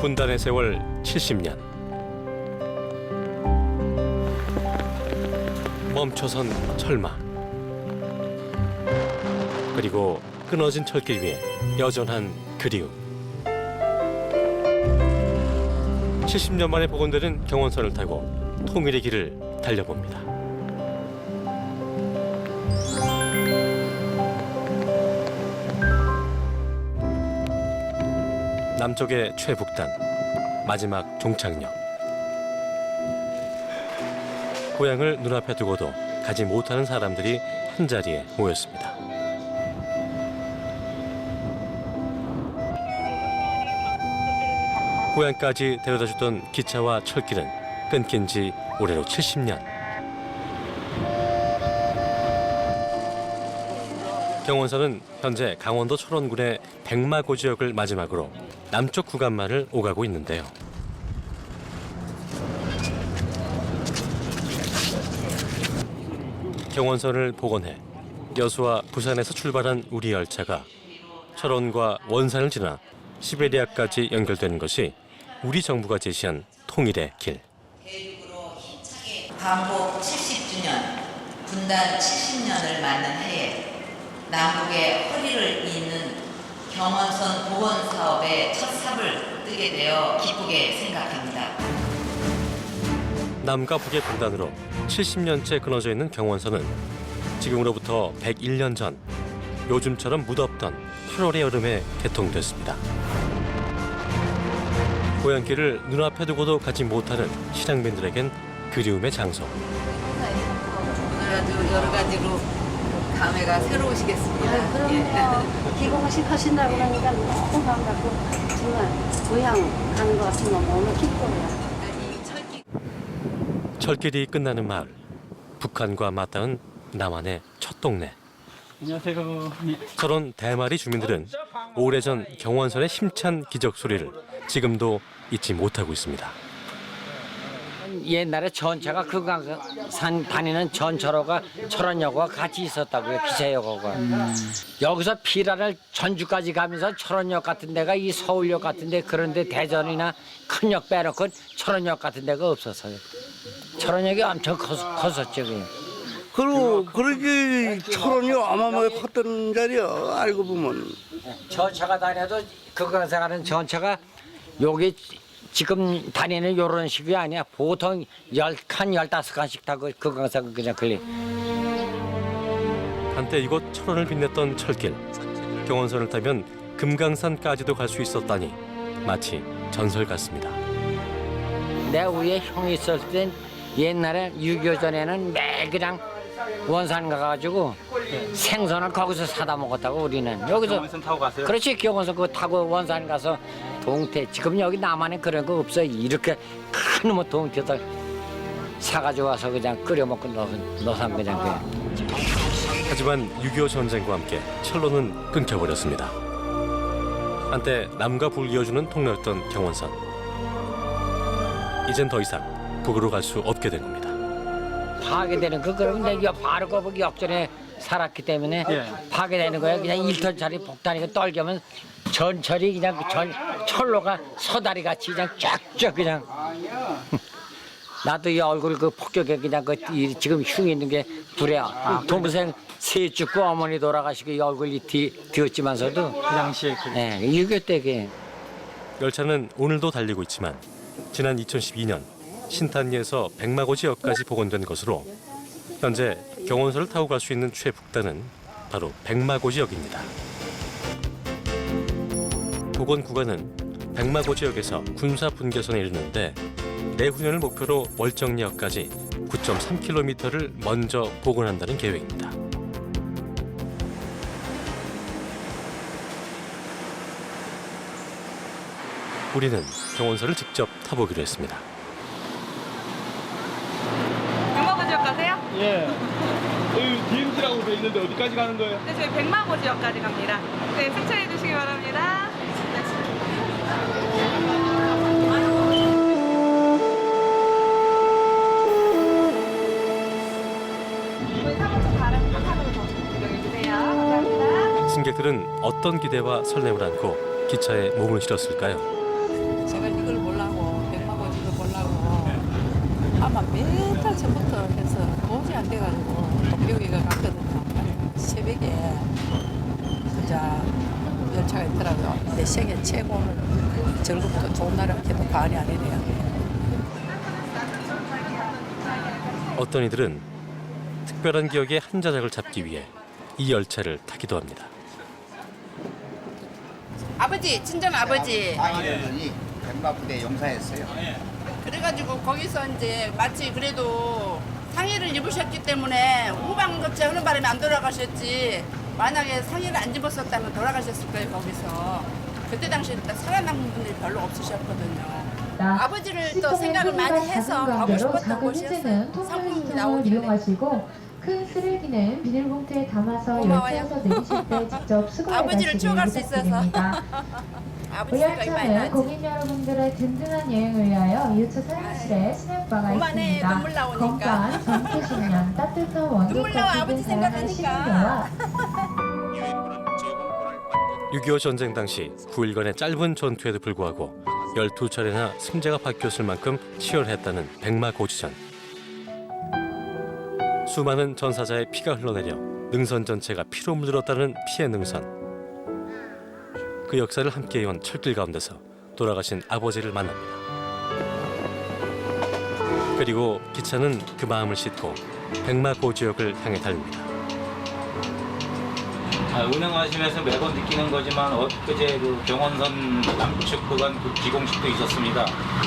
분단의 세월 70년. 멈춰선 철마. 그리고 끊어진 철길 위에 여전한 그리움. 70년 만에 복원되는 경원선을 타고 통일의 길을 달려봅니다. 남쪽의 최북단 마지막 종착역 고향을 눈앞에 두고도 가지 못하는 사람들이 한 자리에 모였습니다. 고향까지 데려다주던 기차와 철길은 끊긴 지 올해로 70년. 경원선은 현재 강원도 철원군의 백마고 지역을 마지막으로 남쪽 구간만을 오가고 있는데요. 경원선을 복원해 여수와 부산에서 출발한 우리 열차가 철원과 원산을 지나 시베리아까지 연결되는 것이 우리 정부가 제시한 통일의 길. 광복 70주년, 분단 70년을 맞는 해에 남북의 허리를 잇는 경원선 복원 사업의 첫 삽을 뜨게 되어 기쁘게 생각합니다. 남과 북의 분단으로 70년째 끊어져 있는 경원선은 지금으로부터 101년 전 요즘처럼 무덥던 8월의 여름에 개통됐습니다. 고향길을 눈앞에 두고도 가지 못하는 실향민들에겐 그리움의 장소. 아주 여러 가지로 감회가 새로우시겠습니다. 아, 그럼요. 기공식 하신다고 그러니까 너무 반갑고 정말 고향 가는 것 같은 거 너무 철기 철길이 끝나는 마을. 북한과 맞닿은 남한의 첫 동네. 안녕하세요. 예. 철원 대마리 주민들은 오래전 경원선의 힘찬 기적 소리를 지금도 잊지 못하고 있습니다. 옛날에 전차가 그산 다니는 전철호가 철원역과 같이 있었다고요 기차역하고 여기서 피라를 전주까지 가면서 철원역 같은 데가 이 서울역 같은 데 그런데 대전이나 큰 역 빼놓고 철원역 같은 데가 없었어요. 철원역이 엄청 컸, 컸었죠 그게. 그리고 그러게 철원이 어마어마하게 컸던 자리야 알고 보면. 전차가 다녀도 그강사 가는 전차가 여기 지금 다니는 요런 식이 아니야 보통 열칸 열다섯 칸씩 타고 그강사 그냥 걸리 한때 이곳 철원을 빛냈던 철길. 경원선을 타면 금강산까지도 갈 수 있었다니 마치 전설 같습니다. 내 위에 형이 있었을 땐 옛날에 6.25 전에는 매일 그냥 원산 가가지고 생선을 거기서 사다 먹었다고 우리는 여기서 경원선 타고 가세요? 그렇지 기어서 그거 타고 원산 가서 동태 지금 여기 남한에 그런 거 없어 이렇게 큰 뭐 동태들 사가지고 와서 그냥 끓여 먹고 넣은 넣산 그냥 그 하지만 6.25 전쟁과 함께 철로는 끊겨버렸습니다. 한때 남과 북을 이어주는 통로였던 경원선. 이젠 더 이상 북으로 갈 수 없게 된 겁니다. 파괴되는 그 그러면 내가 바로 거기 역전에 살았기 때문에 예. 파괴되는 거야 그냥 일톤짜리 폭탄이 떨겨면 전철이 그냥 그 전 철로가 서다리 같이 그냥 쫙쫙 그냥. 나도 이 얼굴 그 폭격에 그냥 그 이 지금 흉 있는 게 불에 동생 세 죽고 어머니 돌아가시고 이 얼굴이 뒤 뒤었지만서도 그 당시에 그 예, 유교 때게 열차는 오늘도 달리고 있지만 지난 2012년 신탄리에서 백마고 지역까지 복원된 것으로 현재 경원선을 타고 갈 수 있는 최북단은 바로 백마고 지역입니다. 복원 구간은 백마고 지역에서 군사 분계선에 이르는데 내후년을 목표로 월정리역까지 9.3km를 먼저 복원한다는 계획입니다. 우리는 경원선을 직접 타보기로 했습니다. 백마고 지역 가세요? 예. 여기 DMZ라고 돼 있는데 어디까지 가는 거예요? 네, 저희 백마고 지역까지 갑니다. 네, 승차해 주시기 바랍니다. 이번 3호선 바람도 산으로 더 이동해주세요. 감사합니다. 승객들은 어떤 기대와 설렘을 안고 기차에 몸을 실었을까요? 제가 이걸 보려고 백마고지도 보려고 아마 몇 달 전부터 해서 도저히 안 돼가지고 여기가 갔거든요. 새벽에 진짜 열차가 있더라고요. 내 생애 최고는 즐겁고 좋은 날이라고 과언이 아니네요. 어떤 이들은 특별한 기억의 한 자락을 잡기 위해 이 열차를 타기도 합니다. 아버지 친정 아버지 상인이 백마부대 용사였어요. 그래가지고 거기서 이제 마치 그래도 상의를 입으셨기 때문에 후방급제 하는 바람에 안 돌아가셨지. 만약에 상의를 안 입었었다면 돌아가셨을 거예요 거기서. 그때 당시에 살아남은 분들이 별로 없으셨거든요. 아버지를 또 생각을 많이 해서 가고 싶었던 곳이었어요. 상품이 나오길래 이용하시고 큰 쓰레기는 비닐봉투에 담아서 고마워요. 열차에서 내리실 때 직접 수거해 아버지를 추억할 수 있어서. 아버지 고객 여러분들의 든든한 여행을 위하여 이웃차 스냅바가 그만해, 있습니다. 눈물 나오니까. 건강, 전투 식량, 따뜻한 원두 눈물 나와, 아버지 고기를 사용한 생각하니까. 식은료와 6.25 전쟁 당시 9일간의 짧은 전투에도 불구하고 12차례나 승자가 바뀌었을 만큼 치열했다는 백마고지전. 수많은 전사자의 피가 흘러내려 능선 전체가 피로 물들었다는 피해 능선. 그 역사를 함께해온 철길 가운데서 돌아가신 아버지를 만납니다. 그리고 기차는 그 마음을 싣고 백마고 지역을 향해 달립니다. 아, 운행하시면서 매번 느끼는 거지만 엊그제 그 경원선 남측 구간 그 기공식도 있었습니다.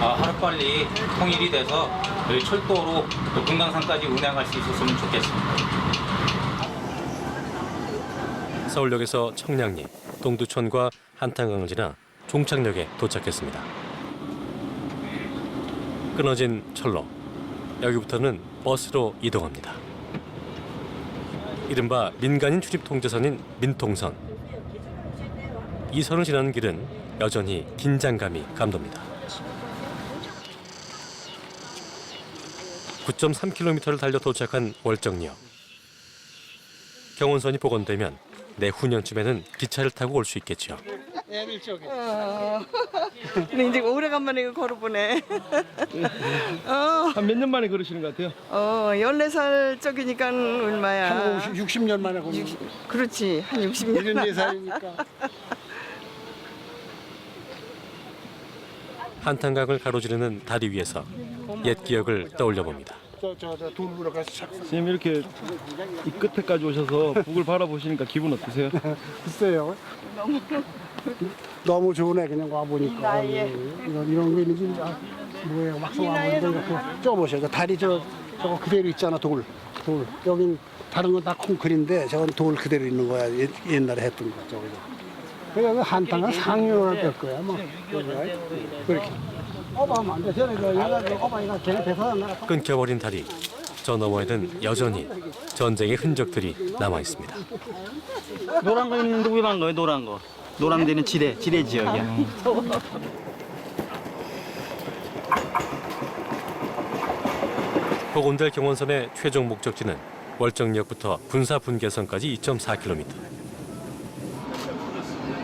아, 하루빨리 통일이 돼서 저희 철도로 또 금강산까지 운행할 수 있었으면 좋겠습니다. 서울역에서 청량리, 동두천과 한탄강을 지나 종착역에 도착했습니다. 끊어진 철로 여기부터는 버스로 이동합니다. 이른바 민간인 출입 통제선인 민통선. 이 선을 지나는 길은 여전히 긴장감이 감돕니다. 9.3km를 달려 도착한 월정역. 경운선이 복원되면 내후년쯤에는 기차를 타고 올 수 있겠죠. 근데 이제 오래간만에 이거 걸어보네. 어, 한 몇 년 만에 걸으시는 것 같아요? 어, 14살 쪽이니까 얼마야? 60년 만에 고 그렇지, 한 60년. 74살이니까. 한탄강을 가로지르는 다리 위에서 옛 기억을 떠올려 봅니다. 저저저 돌보러 가서 착 선생님 이렇게 이 끝에까지 오셔서 북을 바라보시니까 기분 어떠세요? 글쎄요. 너무 좋네 그냥 와 보니까 이런 이런 게 있는지 아, 뭐예요 막상 와 보니까 이렇게 쪄보세요. 저 다리 저 저거 그대로 있잖아 돌 돌. 여긴 다른 건 다 콘크리인데 저건 돌 그대로 있는 거야 옛, 옛날에 했던 거 저거. 그래서 한탕은 상류를 될 거야 뭐 그렇게. 어바하면 안 돼. 저는 그 얘가 그 이가 걔네 배서 나 끊겨버린 다리. 저 너머에는 여전히 전쟁의 흔적들이 남아 있습니다. 노란 거 있는데 왜간 거예요? 노란 거. 노란 데는 지대, 지대 지역이야. 복원될 경원선의 최종 목적지는 월정역부터 군사 분계선까지 2.4km.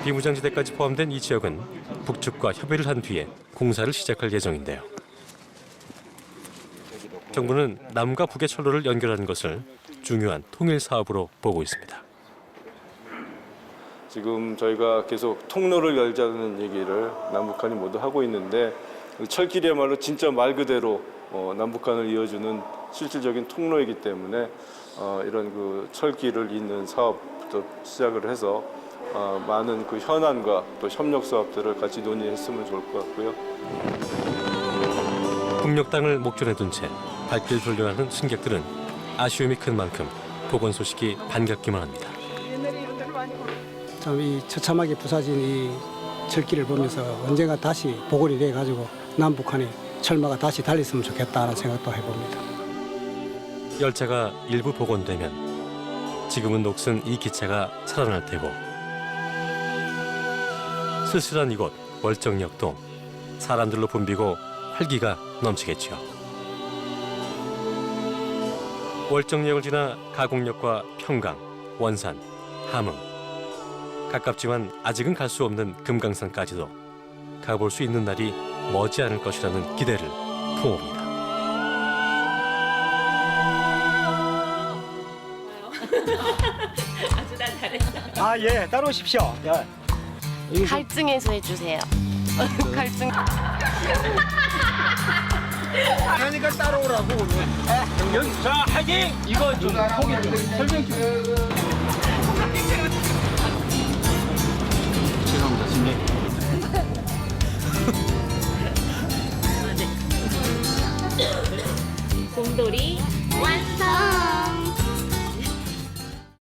비무장지대까지 포함된 이 지역은 북측과 협의를 한 뒤에 공사를 시작할 예정인데요. 정부는 남과 북의 철로를 연결하는 것을 중요한 통일 사업으로 보고 있습니다. 지금 저희가 계속 통로를 열자는 얘기를 남북한이 모두 하고 있는데 철길이야말로 진짜 말 그대로 어, 남북한을 이어주는 실질적인 통로이기 때문에 어, 이런 그 철길을 잇는 사업부터 시작을 해서 어, 많은 그 현안과 또 협력 사업들을 같이 논의했으면 좋을 것 같고요. 북녘 땅을 목전에 둔 채 발길 돌려가는 승객들은 아쉬움이 큰 만큼 복원 소식이 반갑기만 합니다. 참 이 처참하게 부사진 이 철길을 보면서 언젠가 다시 복원이 돼 가지고 남북한이 철마가 다시 달렸으면 좋겠다는 생각도 해봅니다. 열차가 일부 복원되면 지금은 녹슨 이 기차가 살아날 테고 쓸쓸한 이곳 월정역도 사람들로 붐비고 활기가 넘치겠죠. 월정역을 지나 가곡역과 평강, 원산, 함흥 가깝지만 아직은 갈 수 없는 금강산까지도 가볼 수 있는 날이 머지 않을 것이라는 기대를 품어봅니다. 아, 예. 따라오십시오. 예. 갈증에서 해주세요. 그 갈증. 그러니까 따로 오라고 오늘. 여기 자 하기 이거 좀 포기 좀 설명 좀. 죄송합니다 선생님. 곰돌이 완성.